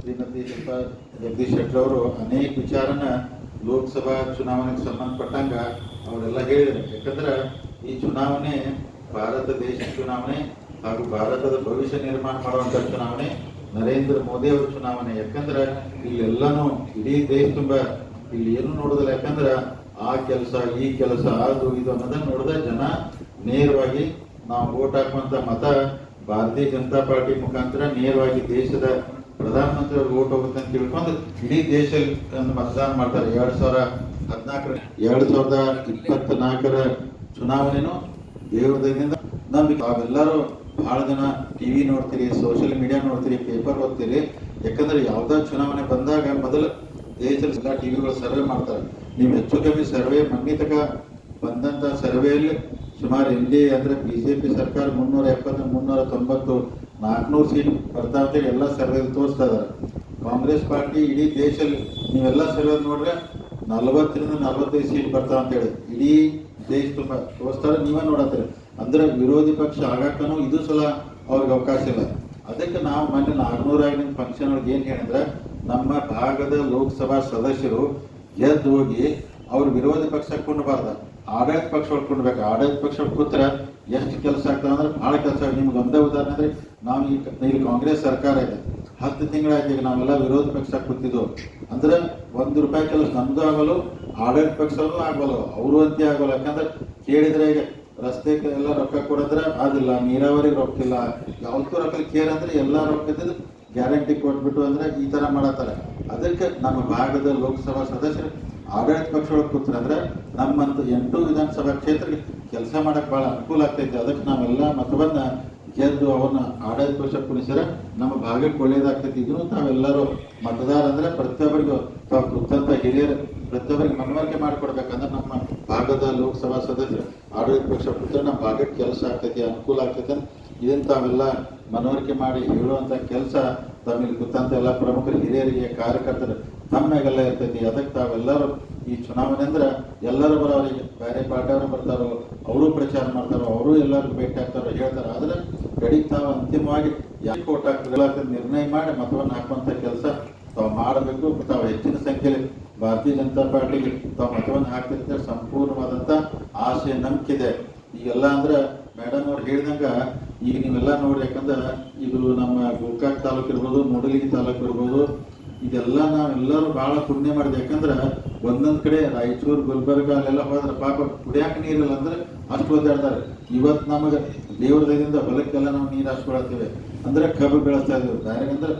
ಶ್ರೀಮತಿ ಶಿಲ್ಪಾ ಜಗದೀಶ್ ಅವರು ಅನೇಕ ವಿಚಾರನ ಲೋಕಸಭಾ ಚುನಾವಣೆಗೆ ಸಂಬಂಧಪಟ್ಟಂಗ ಅವರೆಲ್ಲ ಹೇಳಿದರು. ಯಾಕಂದ್ರೆ ಈ ಚುನಾವಣೆ ಭಾರತ ದೇಶ ಚುನಾವಣೆ ಹಾಗೂ ಭಾರತದ ಭವಿಷ್ಯ ನಿರ್ಮಾಣ ಮಾಡುವಂತ ಚುನಾವಣೆ, ನರೇಂದ್ರ ಮೋದಿ ಅವರ ಚುನಾವಣೆ. ಯಾಕಂದ್ರೆ ಇಲ್ಲೆಲ್ಲನೂ ಇಡೀ ದೇಶ ತುಂಬ ಇಲ್ಲಿ ಏನು ನೋಡೋದಿಲ್ಲ. ಯಾಕಂದ್ರೆ ಆ ಕೆಲಸ, ಈ ಕೆಲಸ, ಅದು, ಇದು ಅನ್ನೋದನ್ನ ನೋಡಿದ ಜನ ನೇರವಾಗಿ ನಾವು ಓಟ್ ಹಾಕುವಂತ ಮತ ಭಾರತೀಯ ಜನತಾ ಪಾರ್ಟಿ ಮುಖಾಂತರ ನೇರವಾಗಿ ದೇಶದ ಪ್ರಧಾನಮಂತ್ರಿ ಅವ್ರಿಗೆ ಓಟ್ ಹೋಗುತ್ತೆ ಅಂತ ತಿಳ್ಕೊಂಡು ಇಡೀ ದೇಶ ಮತದಾನ ಮಾಡ್ತಾರೆ. ಎರಡ್ ಸಾವಿರ ಹದಿನಾಲ್ಕರ, ಎರಡ್ ಸಾವಿರದ ಇಪ್ಪತ್ತ ನಾಲ್ಕರ ಚುನಾವಣೆನೂ ದೇವ್ರ ದಯದಿಂದ ನಮ್ಗೆ ತಾವೆಲ್ಲರೂ ಬಹಳ ಜನ ಟಿವಿ ನೋಡ್ತೀರಿ ಸೋಷಿಯಲ್ ಮೀಡಿಯಾ ನೋಡ್ತೀರಿ ಪೇಪರ್ ಓದ್ತೀರಿ. ಯಾಕಂದ್ರೆ ಯಾವ್ದಾ ಚುನಾವಣೆ ಬಂದಾಗ ಮೊದಲು ದೇಶದಲ್ಲಿ ಎಲ್ಲ ಟಿವಿಗಳು ಸರ್ವೆ ಮಾಡ್ತಾರೆ. ನೀವು ಹೆಚ್ಚು ಕಮ್ಮಿ ಸರ್ವೆ ಮೊನ್ನೆ ತನಕ ಬಂದಂತ ಸರ್ವೆಯಲ್ಲಿ ಸುಮಾರು ಎನ್ ಬಿ ಜೆ ಬಿಜೆಪಿ ಸರ್ಕಾರ ಮುನ್ನೂರ ಎಪ್ಪತ್ತು, ಮುನ್ನೂರ ತೊಂಬತ್ತು, ನಾಲ್ಕುನೂರು ಸೀಟ್ ಬರ್ತಾ ಅಂತೇಳಿ ಎಲ್ಲ ಸರ್ವೆ ತೋರಿಸ್ತಾ ಕಾಂಗ್ರೆಸ್ ಪಾರ್ಟಿ ಇಡೀ ದೇಶದಲ್ಲಿ ನೀವೆಲ್ಲ ಸರ್ವೆ ನೋಡ್ರೆ ನಲವತ್ತರಿಂದ ನಲ್ವತ್ತೈದು ಸೀಟ್ ಬರ್ತಾವ ಅಂತೇಳಿ ಇಡೀ ದೇಶ ತುಂಬ ತೋರಿಸ್ತಾರೆ, ನೀವೇ ನೋಡತ್ತೀರಿ. ಅಂದ್ರೆ ವಿರೋಧಿ ಪಕ್ಷ ಆಗಾಕನು ಇದು ಸಲ ಅವ್ರಿಗೆ ಅವಕಾಶ ಇಲ್ಲ. ಅದಕ್ಕೆ ನಾವು ಮೊನ್ನೆ ನಾಲ್ಕುನೂರಾಗಿನ ಫಂಕ್ಷನ್ ಒಳಗೆ ಏನು ಹೇಳಿದ್ರೆ, ನಮ್ಮ ಭಾಗದ ಲೋಕಸಭಾ ಸದಸ್ಯರು ಗೆದ್ದು ಹೋಗಿ ಅವ್ರ ವಿರೋಧಿ ಪಕ್ಷ ಕೊಂಡಬಾರ್ದ. ಆಡಳಿತ ಪಕ್ಷ ಕೊಂಡ್ಬೇಕು ಆಡಳಿತ ಪಕ್ಷ ಕೂತ್ರೆ ಎಷ್ಟು ಕೆಲಸ ಆಗ್ತದೆ ಅಂದ್ರೆ ಬಹಳ ಕೆಲಸ ನಿಮ್ಗೆ ಒಂದೇ ಉದಾಹರಣೆ ಅಂದ್ರೆ ನಾವು ಈ ಇಲ್ಲಿ ಕಾಂಗ್ರೆಸ್ ಸರ್ಕಾರ ಇದೆ. ಹತ್ತು ತಿಂಗಳಾಯ್ತು ಈಗ ನಾವೆಲ್ಲ ವಿರೋಧ ಪಕ್ಷ ಕೂತಿದ್ದು ಅಂದ್ರೆ ಒಂದು ರೂಪಾಯಿ ಕೆಲಸ ನಮ್ದು ಆಗಲು, ಆಡಳಿತ ಪಕ್ಷನೂ ಆಗಲ್ಲ ಅವರು ಅಂತ ಆಗಲ್ಲ. ಯಾಕಂದ್ರೆ ಕೇಳಿದ್ರೆ ಈಗ ರಸ್ತೆ ಎಲ್ಲ ರೊಕ್ಕ ಕೊಡಿದ್ರೆ ಅದಿಲ್ಲ ನೀರಾವರಿ ರೊಕ್ಕ ಇಲ್ಲ. ಯಾವ್ದಕ್ಕೂ ರೊಕ್ಕ ಕೇರ್ ಅಂದ್ರೆ ಎಲ್ಲ ರೊಕ್ಕದ ಗ್ಯಾರಂಟಿ ಕೊಟ್ಬಿಟ್ಟು ಅಂದ್ರೆ ಈ ತರ ಮಾಡತ್ತಾರೆ. ಅದಕ್ಕೆ ನಮ್ಮ ಭಾಗದ ಲೋಕಸಭಾ ಸದಸ್ಯರು ಆಡಳಿತ ಪಕ್ಷದೊಳಗೆ ಕೂತ್ರೆ ಅಂದ್ರೆ ನಮ್ಮಂತ ಎಂಟು ವಿಧಾನಸಭಾ ಕ್ಷೇತ್ರಕ್ಕೆ ಕೆಲಸ ಮಾಡಕ್ ಬಹಳ ಅನುಕೂಲ ಆಗ್ತೈತಿ. ಅದಕ್ಕೆ ನಾವೆಲ್ಲ ಮತವನ್ನ ಗೆದ್ದು ಅವನ್ನ ಆಡಳಿತ ಪಕ್ಷ ಕುಣಿಸಿದ್ರ ನಮ್ಮ ಭಾಗಕ್ಕೆ ಒಳ್ಳೇದಾಗ್ತೈತಿ. ಇದನ್ನು ತಾವೆಲ್ಲರೂ ಮತದಾರ ಅಂದ್ರೆ ಪ್ರತಿಯೊಬ್ಬರಿಗೂ ತಾವು ಕೃತಂತ ಹಿರಿಯರು. ಪ್ರತಿಯೊಬ್ಬರಿಗೆ ಮನವರಿಕೆ ಮಾಡಿಕೊಡ್ಬೇಕಂದ್ರೆ ನಮ್ಮ ಭಾಗದ ಲೋಕಸಭಾ ಸದಸ್ಯರು ಆಡಳಿತ ಪಕ್ಷ ಕೂತ್ರೆ ನಮ್ಮ ಭಾಗಕ್ಕೆ ಕೆಲಸ ಆಗ್ತೈತಿ, ಅನುಕೂಲ ಆಗ್ತೈತಿ ಇದನ್ನ ತಾವೆಲ್ಲ ಮನವರಿಕೆ ಮಾಡಿ ಹೇಳುವಂತ ಕೆಲಸ ತಮಗೆ ಕೂತಂತ ಎಲ್ಲ ಪ್ರಮುಖರು, ಹಿರಿಯರಿಗೆ, ಕಾರ್ಯಕರ್ತರು ತಮ್ಮಾಗೆಲ್ಲ ಇರ್ತೈತಿ. ಅದಕ್ಕೆ ತಾವೆಲ್ಲರೂ ಈ ಚುನಾವಣೆ ಅಂದ್ರೆ ಎಲ್ಲರೂ ಬರೋರಿಗೆ ಬೇರೆ ಪಾರ್ಟಿಯವರು ಬರ್ತಾರೋ, ಅವರು ಪ್ರಚಾರ ಮಾಡ್ತಾರೋ, ಅವರು ಎಲ್ಲರಿಗೂ ಭೇಟಿ ಆಗ್ತಾರೋ ಹೇಳ್ತಾರೆ. ಆದ್ರೆ ಕಡೆಗೆ ತಾವು ಅಂತಿಮವಾಗಿ ಯಾಕೆ ಓಟ್ ನಿರ್ಣಯ ಮಾಡಿ ಮತವನ್ನು ಹಾಕುವಂತ ಕೆಲಸ ತಾವು ಮಾಡಬೇಕು. ತಾವು ಹೆಚ್ಚಿನ ಸಂಖ್ಯೆಯಲ್ಲಿ ಭಾರತೀಯ ಜನತಾ ಪಾರ್ಟಿಗೆ ತಾವು ಮತವನ್ನು ಹಾಕ್ತಿರ್ತಾರೆ. ಸಂಪೂರ್ಣವಾದಂತ ಆಸೆ ನಂಬಿಕೆ ಇದೆ ಈಗೆಲ್ಲ ಅಂದ್ರೆ ಮೇಡಮ್ ಅವ್ರು ಹೇಳಿದಂಗ ಈಗ ನೀವೆಲ್ಲ ನೋಡಿ ಯಾಕಂದ್ರೆ ಇದು ನಮ್ಮ ಗೋಕಾಕ್ ತಾಲೂಕು ಇರ್ಬೋದು ಮೂಡಲಗಿ ತಾಲೂಕು ಇರ್ಬೋದು ಇದೆಲ್ಲ ನಾವೆಲ್ಲರೂ ಬಹಳ ಪುಣ್ಯ ಮಾಡಿದೆ. ಯಾಕಂದ್ರೆ ಒಂದೊಂದ್ ಕಡೆ ರಾಯಚೂರು, ಗುಲ್ಬರ್ಗ ಅಲ್ಲೆಲ್ಲ ಹೋದ್ರೆ ಪಾಪ ಕುಡಿಯಾಕ ನೀರಿಲ್ಲ ಅಂದ್ರೆ ಅಷ್ಟು ಒದ್ದಾಡ್ತಾರೆ ಇವತ್ತು ನಮಗೆ ದೇವ್ರ ದಯದಿಂದ ಹೊಲಕ್ಕೆಲ್ಲ ನಾವು ನೀರು ಹಾಸ್ಕೊಳತ್ತೀವಿ. ಅಂದ್ರೆ ಕಬ್ಬು ಬೆಳೆಸ್ತಾ ಇದ್ದೀವಿ. ಅಂದ್ರೆ